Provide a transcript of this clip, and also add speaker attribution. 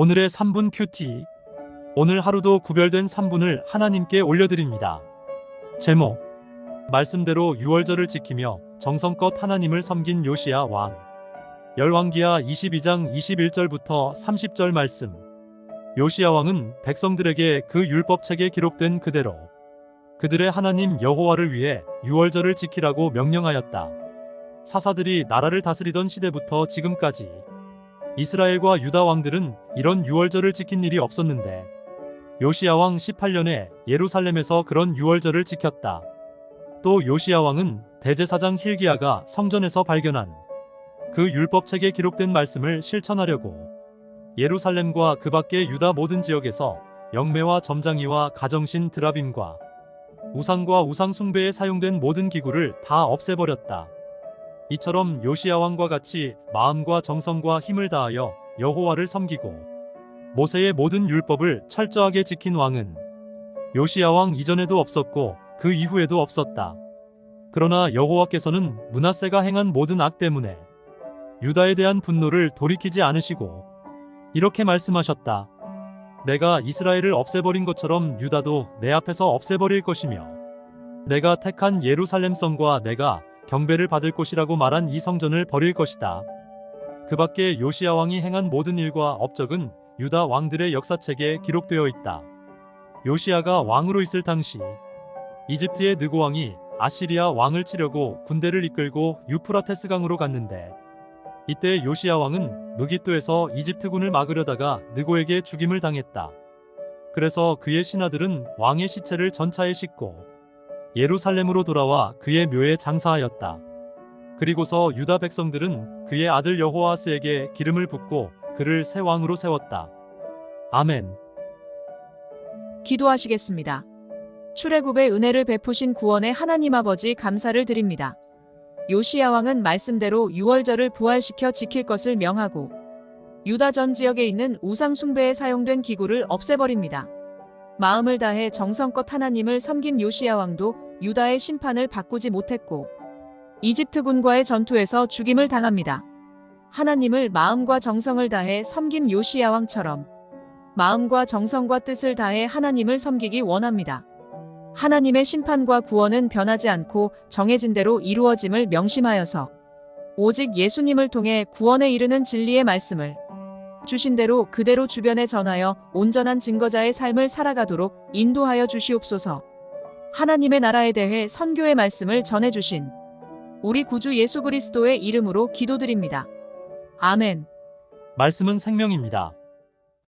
Speaker 1: 오늘의 3분 큐티. 오늘 하루도 구별된 3분을 하나님께 올려드립니다. 제목. 말씀대로 6월절을 지키며 정성껏 하나님을 섬긴 요시야 왕. 열왕기하 22장 21절부터 30절 말씀. 요시야 왕은 백성들에게 그 율법책에 기록된 그대로 그들의 하나님 여호와를 위해 6월절을 지키라고 명령하였다. 사사들이 나라를 다스리던 시대부터 지금까지 이스라엘과 유다 왕들은 이런 6월절을 지킨 일이 없었는데 요시야 왕 18년에 예루살렘에서 그런 6월절을 지켰다. 또 요시야 왕은 대제사장 힐기야가 성전에서 발견한 그 율법책에 기록된 말씀을 실천하려고 예루살렘과 그 밖의 유다 모든 지역에서 영매와 점장이와 가정신 드라빔과 우상과 우상 숭배에 사용된 모든 기구를 다 없애버렸다. 이처럼 요시야 왕과 같이 마음과 정성과 힘을 다하여 여호와를 섬기고 모세의 모든 율법을 철저하게 지킨 왕은 요시야 왕 이전에도 없었고 그 이후에도 없었다. 그러나 여호와께서는 문하세가 행한 모든 악 때문에 유다에 대한 분노를 돌이키지 않으시고 이렇게 말씀하셨다. 내가 이스라엘을 없애버린 것처럼 유다도 내 앞에서 없애버릴 것이며 내가 택한 예루살렘 성과 내가 경배를 받을 곳이라고 말한 이 성전을 버릴 것이다. 그 밖에 요시야 왕이 행한 모든 일과 업적은 유다 왕들의 역사책에 기록되어 있다. 요시야가 왕으로 있을 당시 이집트의 느고 왕이 아시리아 왕을 치려고 군대를 이끌고 유프라테스 강으로 갔는데 이때 요시야 왕은 무기또에서 이집트군을 막으려다가 느고에게 죽임을 당했다. 그래서 그의 신하들은 왕의 시체를 전차에 싣고 예루살렘으로 돌아와 그의 묘에 장사하였다. 그리고서 유다 백성들은 그의 아들 여호아스에게 기름을 붓고 그를 새 왕으로 세웠다. 아멘.
Speaker 2: 기도하시겠습니다. 출애굽의 은혜를 베푸신 구원의 하나님 아버지 감사를 드립니다. 요시야 왕은 말씀대로 6월절을 부활시켜 지킬 것을 명하고 유다 전 지역에 있는 우상 숭배에 사용된 기구를 없애버립니다. 마음을 다해 정성껏 하나님을 섬긴 요시야 왕도 유다의 심판을 바꾸지 못했고 이집트군과의 전투에서 죽임을 당합니다. 하나님을 마음과 정성을 다해 섬긴 요시야 왕처럼 마음과 정성과 뜻을 다해 하나님을 섬기기 원합니다. 하나님의 심판과 구원은 변하지 않고 정해진 대로 이루어짐을 명심하여서 오직 예수님을 통해 구원에 이르는 진리의 말씀을 주신 대로 그대로 주변에 전하여 온전한 증거자의 삶을 살아가도록 인도하여 주시옵소서. 하나님의 나라에 대해 선교의 말씀을 전해 주신 우리 구주 예수 그리스도의 이름으로 기도드립니다. 아멘.
Speaker 1: 말씀은 생명입니다.